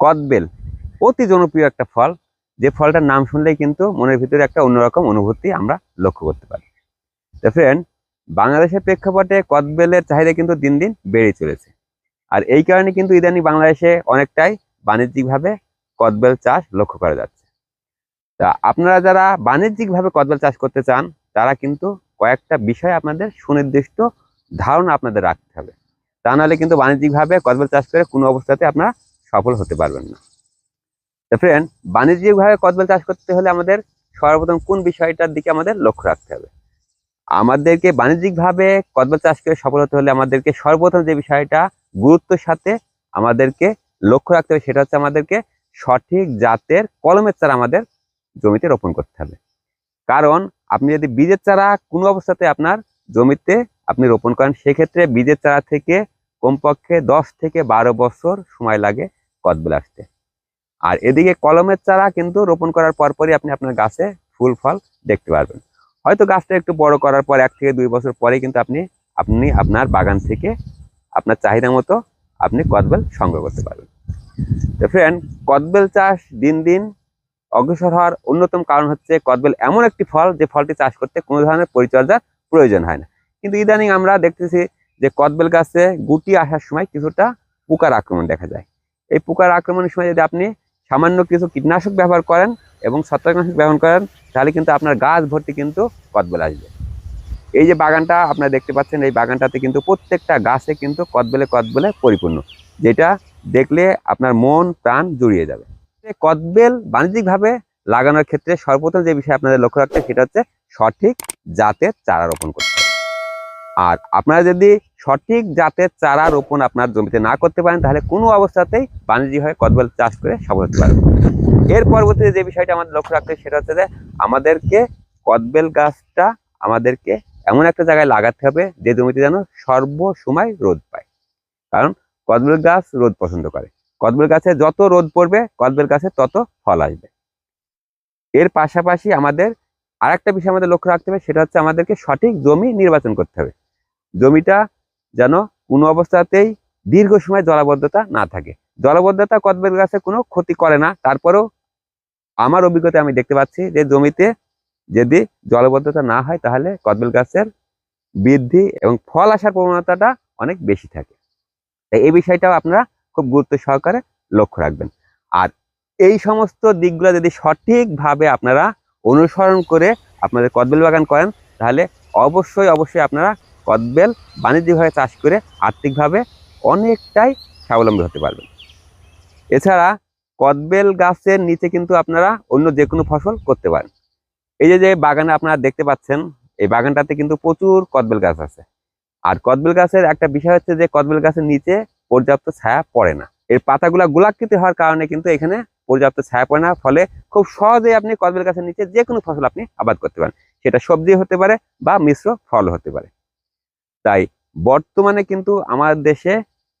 কদবেল, অতি জনপ্রিয় একটা ফল। যে ফলটার নাম শুনলেই কিন্তু মনের ভিতরে একটা অন্যরকম অনুভূতি আমরা লক্ষ্য করতে পারি। তো ফ্রেন্ড বাংলাদেশের প্রেক্ষাপটে কদবেলের চাহিদা কিন্তু দিন দিন বেড়ে চলেছে। আর এই কারণে কিন্তু ইদানিং বাংলাদেশে অনেকটাই বাণিজ্যিকভাবে কদবেল চাষ লক্ষ্য করা যাচ্ছে। তা আপনারা যারা বাণিজ্যিকভাবে কদবেল চাষ করতে চান, তারা কিন্তু কয়েকটা বিষয় আপনাদের সুনির্দিষ্ট ধারণা আপনাদের রাখতে হবে। তা নাহলে কিন্তু বাণিজ্যিকভাবে কদবেল চাষ করে কোনো অবস্থাতে আপনারা সফল হতে পারবেন না। তো ফ্রেন্ড বাণিজ্যিকভাবে কদবেল চাষ করতে হলে আমাদের সর্বপ্রথম কোন বিষয়টার দিকে আমাদের লক্ষ্য রাখতে হবে? আমাদেরকে বাণিজ্যিকভাবে কদবেল চাষ করে সফল হতে হলে আমাদেরকে সর্বপ্রথম যে বিষয়টা, গুরুত্বের সাথে আমাদেরকে লক্ষ্য রাখতে হবে, সেটা হচ্ছে আমাদেরকে সঠিক জাতের কলমের চারা আমাদের জমিতে রোপণ করতে হবে। কারণ, আপনি যদি বীজের চারা কোনো অবস্থাতে আপনার জমিতে আপনি রোপণ করেন, সেক্ষেত্রে বীজের চারা থেকে কমপক্ষে দশ থেকে বারো বছর সময় লাগে কদবেল আসতে আর এদিকে কলমের চারা কিন্তু রোপণ করার পরপরই আপনি আপনার গাছে ফুল, ফল দেখতে পারবেন। হয়তো গাছটা একটু বড় করার পর এক থেকে দুই বছর পরে কিন্তু আপনি আপনি আপনার বাগান থেকে আপনার চাহিদা মতো আপনি কদবেল সংগ্রহ করতে পারবেন। তো ফ্রেন্ড কদবেল চাষ দিন দিন অগ্রসর হওয়ার অন্যতম কারণ হচ্ছে কদবেল এমন একটি ফল যে ফলটি চাষ করতে কোনো ধরনের পরিচর্যার প্রয়োজন হয় না। কিন্তু ইদানিং আমরা দেখতেছি যে কদবেল গাছে গুটি আসার সময় কিছুটা পোকার আক্রমণ দেখা যায়। এই পোকার আক্রমণের সময় যদি আপনি সামান্য কিছু কীটনাশক ব্যবহার করেন এবং ছত্রাকনাশক ব্যবহার করেন, তাহলে কিন্তু আপনার গাছ ভর্তি কিন্তু কদবেল আসবে। এই যে বাগানটা আপনারা দেখতে পাচ্ছেন, এই বাগানটাতে কিন্তু প্রত্যেকটা গাছে কিন্তু কদবেলে কদবেলে পরিপূর্ণ, যেটা দেখলে আপনার মন, প্রাণ জুড়িয়ে যাবে। কদবেল বাণিজ্যিকভাবে লাগানোর ক্ষেত্রে সর্বপ্রথম যে বিষয় আপনাদের লক্ষ্য রাখতে, সেটা হচ্ছে সঠিক জাতের চারা রোপণ করতে। আর আপনারা যদি সঠিক জাতের চারা রোপণ আপনার জমিতে না করতে পারেন, তাহলে কোনো অবস্থাতেই বাণিজ্যিকভাবে কদবেল চাষ করে সফল হতে পারবেন এর পরবর্তীতে যে বিষয়টা আমাদের লক্ষ্য রাখতে সেটা হচ্ছে যে আমাদেরকে কদবেল গাছটা আমাদেরকে এমন একটা জায়গায় লাগাতে হবে যে জমিতে যেন সর্বসময় রোদ পায়। কারণ কদবেল গাছ রোদ পছন্দ করে। কদবেল গাছে যত রোদ পড়বে, কদবেল গাছে তত ফল আসবে। এর পাশাপাশি আমাদের আরেকটা বিষয় আমাদের লক্ষ্য রাখতে হবে, সেটা হচ্ছে আমাদেরকে সঠিক জমি নির্বাচন করতে হবে। জমিটা যেন কোনো অবস্থাতেই দীর্ঘ সময় জলাবদ্ধতা না থাকে। জলাবদ্ধতা কদবেল গাছে কোনো ক্ষতি করে না। তারপরেও আমার অভিজ্ঞতা আমি দেখতে পাচ্ছি যে জমিতে যদি জলবদ্ধতা না হয় তাহলে কদবেল গাছের বৃদ্ধি এবং ফল আসার প্রবণতাটা অনেক বেশি থাকে। তাই এই বিষয়টাও আপনারা খুব গুরুত্ব সহকারে লক্ষ্য রাখবেন। আর এই সমস্ত দিকগুলো যদি সঠিকভাবে আপনারা অনুসরণ করে আপনাদের কদবেল বাগান করেন, তাহলে অবশ্যই অবশ্যই আপনারা কদবেল বাণিজ্যিকভাবে চাষ করে আর্থিকভাবে অনেকটাই স্বাবলম্বী হতে পারবেন। এছাড়া কদবেল গাছের নিচে কিন্তু আপনারা অন্য যে কোনো ফসল করতে পারেন। এই যে যে বাগানে আপনারা দেখতে পাচ্ছেন, এই বাগানটাতে কিন্তু প্রচুর কদবেল গাছ আছে। আর কদবেল গাছের একটা বিষয় হচ্ছে যে কদবেল গাছের নিচে পর্যাপ্ত ছায়া পড়ে না। এর পাতাগুলা গোলাকৃতি হওয়ার কারণে কিন্তু এখানে পর্যাপ্ত ছায়া পড়ে না, ফলে খুব সহজেই আপনি কদবেল গাছের নিচে যে কোনো ফসল আপনি আবাদ করতে পারেন। সেটা সবজি হতে পারে বা মিশ্র ফল হতে পারে। তাই বর্তমানে কিন্তু আমার দেশে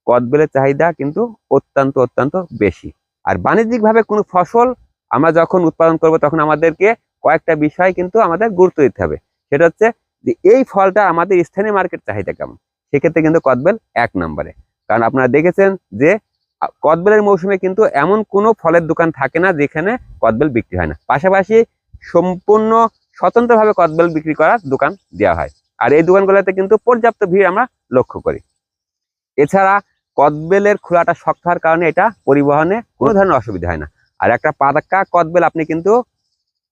কদবেলের চাহিদা কিন্তু অত্যন্ত অত্যন্ত বেশি। আর বাণিজ্যিকভাবে কোনো ফসল আমরা যখন উৎপাদন করব, তখন আমাদেরকে কয়েকটা বিষয় কিন্তু আমাদের গুরুত্ব দিতে হবে। সেটা হচ্ছে যে এই ফলটা আমাদের স্থানীয় মার্কেট চাহিদা কেমন? সেক্ষেত্রে কিন্তু কদবেল এক নম্বরে। কারণ আপনারা দেখেছেন যে কদবেলের মৌসুমে কিন্তু এমন কোনো ফলের দোকান থাকে না যেখানে কদবেল বিক্রি হয় না। পাশাপাশি সম্পূর্ণ স্বতন্ত্রভাবে কদবেল বিক্রি করার দোকান দেওয়া হয়। আর এই দোকানগুলোতে কিন্তু পর্যাপ্ত ভিড় আমরা লক্ষ্য করি। এছাড়া কদবেলের খোলাটা শক্ত হওয়ার কারণে এটা পরিবহনে কোনো ধরনের অসুবিধা হয় না। আর একটা পাতাক্কা কদবেল আপনি কিন্তু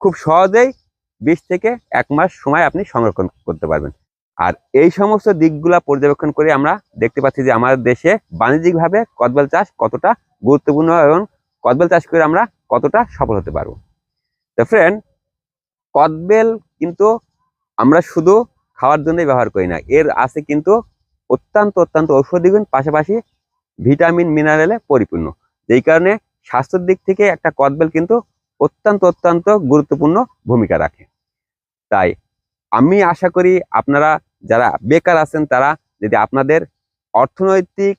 খুব সহজেই বিশ থেকে এক মাস সময় আপনি সংরক্ষণ করতে পারবেন। আর এই সমস্ত দিকগুলা পর্যবেক্ষণ করে আমরা দেখতে পাচ্ছি যে আমাদের দেশে বাণিজ্যিকভাবে কদবেল চাষ কতটা গুরুত্বপূর্ণ এবং কদবেল চাষ করে আমরা কতটা সফল হতে পারব। তো ফ্রেন্ড কদবেল কিন্তু আমরা শুধু খাওয়ার জন্যই ব্যবহার করি না। এর আছে কিন্তু অত্যন্ত অত্যন্ত ঔষধি গুণ, পাশাপাশি ভিটামিন মিনারেলে পরিপূর্ণ। যেই কারণে স্বাস্থ্যের দিক থেকে একটা কদবেল কিন্তু অত্যন্ত অত্যন্ত গুরুত্বপূর্ণ ভূমিকা রাখে। তাই আমি আশা করি আপনারা যারা বেকার আছেন, তারা যদি আপনাদের অর্থনৈতিক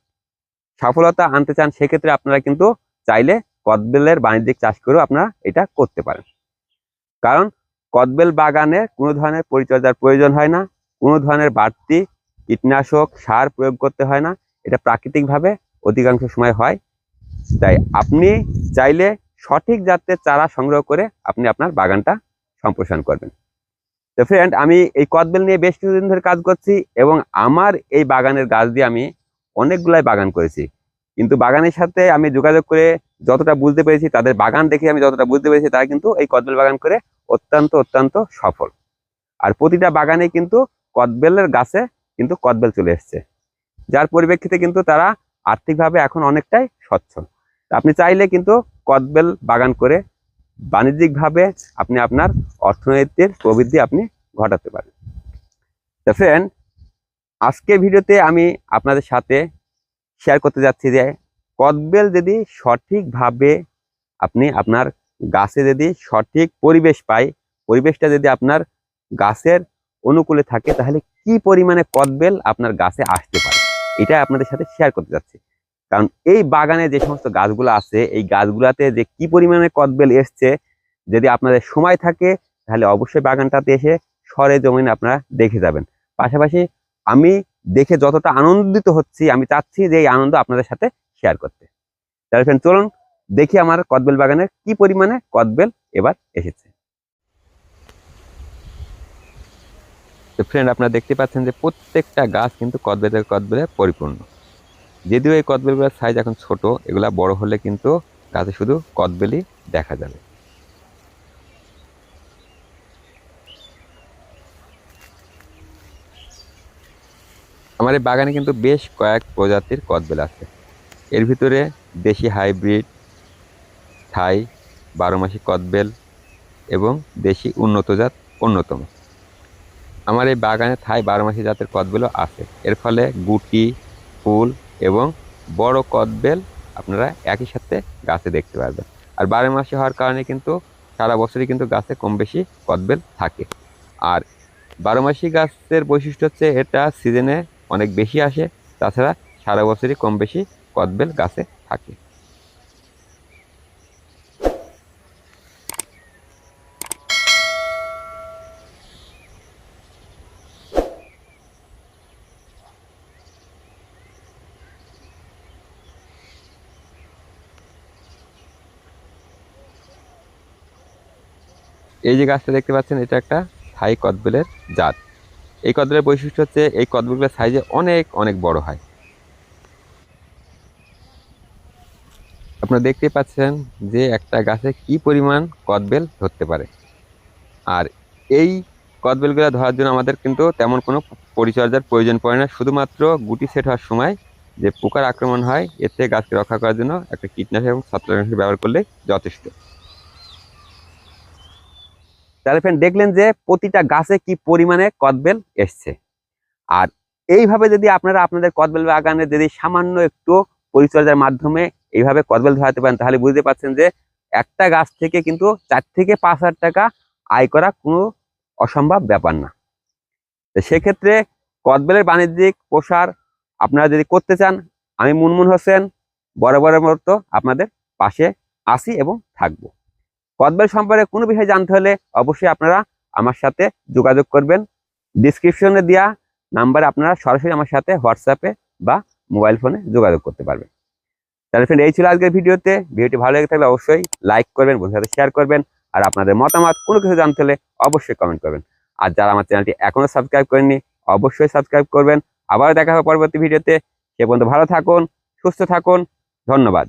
সফলতা আনতে চান, সেক্ষেত্রে আপনারা কিন্তু চাইলে কদবেলের বাণিজ্যিক চাষ করেও আপনারা এটা করতে পারেন। কারণ কদবেল বাগানে কোনো ধরনের পরিচর্যার প্রয়োজন হয় না। কোনো ধরনের বাড়তি কীটনাশক সার প্রয়োগ করতে হয় না। এটা প্রাকৃতিকভাবে অধিকাংশ সময় হয়। তাই আপনি চাইলে সঠিক জাতের চারা সংগ্রহ করে আপনি আপনার বাগানটা সম্প্রসারণ করবেন। তো ফ্রেন্ড আমি এই কদবেল নিয়ে বেশ কিছুদিন ধরে কাজ করছি এবং আমার এই বাগানের গাছ দিয়ে আমি অনেকগুলাই বাগান করেছি। কিন্তু বাগানের সাথে আমি যোগাযোগ করে যতটা বুঝতে পেরেছি, তাদের বাগান দেখে আমি যতটা বুঝতে পেরেছি, তারা কিন্তু এই কদবেল বাগান করে অত্যন্ত অত্যন্ত সফল। আর প্রতিটা বাগানে কিন্তু কদবেলের গাছে কিন্তু কদবেল চলে এসছে। যার পরিপ্রেক্ষিতে কিন্তু তারা আর্থিকভাবে এখন অনেকটাই সচ্ছল। আপনি চাইলে কিন্তু কদবেল বাগান করে বাণিজ্যিকভাবে আপনি আপনার অর্থনীতির প্রবৃদ্ধি আপনি ঘটাতে পারেন। তো ফ্রেন্ড আজকের ভিডিওতে আমি আপনাদের সাথে শেয়ার করতে যাচ্ছি যে কদবেল যদি সঠিকভাবে আপনি আপনার গাছে যদি সঠিক পরিবেশ পায়, পরিবেশটা যদি আপনার গাছের অনুকূলে থাকে, তাহলে কি পরিমাণে কদবেল আপনার গাছে আসতে পারে? এটা আপনাদের সাথে শেয়ার করতে যাচ্ছি। কারণ এই বাগানে যে সমস্ত গাছগুলো আছে, এই গাছগুলাতে যে কি পরিমাণে কদবেল এসছে, যদি আপনাদের সময় থাকে, তাহলে অবশ্যই বাগানটাতে এসে সরে জমিনে আপনারা দেখে যাবেন। পাশাপাশি আমি দেখে যতটা আনন্দিত হচ্ছি, আমি চাচ্ছি যে এই আনন্দ আপনাদের সাথে শেয়ার করতে। তাহলে ফ্রেন্ড চলুন দেখি আমার কদবেল বাগানে কি পরিমাণে কদবেল এবার এসেছে। তো ফ্রেন্ড আপনারা দেখতে পাচ্ছেন যে প্রত্যেকটা গাছ কিন্তু কদবেলের কদবেলে পরিপূর্ণ। যদিও এই কদবেলগুলোর সাইজ এখন ছোট, এগুলা বড় হলে কিন্তু গাছে শুধু কদবেলই দেখা যাবে। আমার এই বাগানে কিন্তু বেশ কয়েক প্রজাতির কদবেল আছে। এর ভিতরে দেশি হাইব্রিড থাই বারোমাসি কদবেল এবং দেশি উন্নত জাত অন্যতম। আমার এই বাগানে থাই বারোমাসি জাতের কদবেলও আছে। এর ফলে গুটি, ফুল এবং বড় কদবেল আপনারা একই সাথে গাছে দেখতে পারবেন। আর বারো মাসে হওয়ার কারণে কিন্তু সারা বছরই কিন্তু গাছে কম বেশি কদবেল থাকে। আর বারো মাসি গাছের বৈশিষ্ট্য হচ্ছে এটা সিজনে অনেক বেশি আসে, তাছাড়া সারা বছরই কম বেশি কদবেল গাছে থাকে। এই যে গাছটা দেখতে পাচ্ছেন, এটা একটা থাই কদবেলের জাত। এই কদবেলের বৈশিষ্ট্য হচ্ছে, এই কদবেলগুলোর সাইজে অনেক অনেক বড় হয়। আপনারা দেখতে পাচ্ছেন যে একটা গাছে কি পরিমাণ কদবেল ধরতে পারে। আর এই কদবেলগুলো ধরার জন্য আমাদের কিন্তু তেমন কোনো পরিচর্যার প্রয়োজন পড়ে না। শুধুমাত্র গুটি সেট হওয়ার সময় যে পোকার আক্রমণ হয় থেকে গাছকে রক্ষা করার জন্য একটা কীটনাশক এবং ছত্রাকনাশক ব্যবহার করলে যথেষ্ট। তাহলে ফ্রেন্ড দেখলেন যে প্রতিটা গাছে কি পরিমাণে কদবেল এসছে। আর এইভাবে যদি আপনারা আপনাদের কদবেল বাগানে যদি সামান্য একটু পরিচর্যার মাধ্যমে এইভাবে কদবেল ধরাতে পারেন, তাহলে বুঝতে পারছেন যে একটা গাছ থেকে কিন্তু চার থেকে পাঁচ হাজার টাকা আয় করা কোনো অসম্ভব ব্যাপার না। তো সেক্ষেত্রে কদবেলের বাণিজ্যিক প্রসার আপনারা যদি করতে চান, আমি মুনমুন হোসেন বরাবরের মতো আপনাদের পাশে আসি এবং থাকব। কদবেল সম্পর্কে কোনো বিষয়ে জানতে হলে অবশ্যই আপনারা আমার সাথে যোগাযোগ করবেন। ডিসক্রিপশনে দেওয়া নাম্বারে আপনারা সরাসরি আমার সাথে হোয়াটসঅ্যাপে বা মোবাইল ফোনে যোগাযোগ করতে পারবেন। তাহলে ফ্রেন্ড এই ছিল আজকের ভিডিওতে। ভিডিওটি ভালো লেগে থাকলে অবশ্যই লাইক করবেন, বন্ধুদের সাথে শেয়ার করবেন। আর আপনাদের মতামত, কোনো কিছু জানতে হলে অবশ্যই কমেন্ট করবেন। আর যারা আমার চ্যানেলটি এখনও সাবস্ক্রাইব করেননি, অবশ্যই সাবস্ক্রাইব করবেন। আবারও দেখা হবে পরবর্তী ভিডিওতে। সে পর্যন্ত ভালো থাকুন, সুস্থ থাকুন। ধন্যবাদ।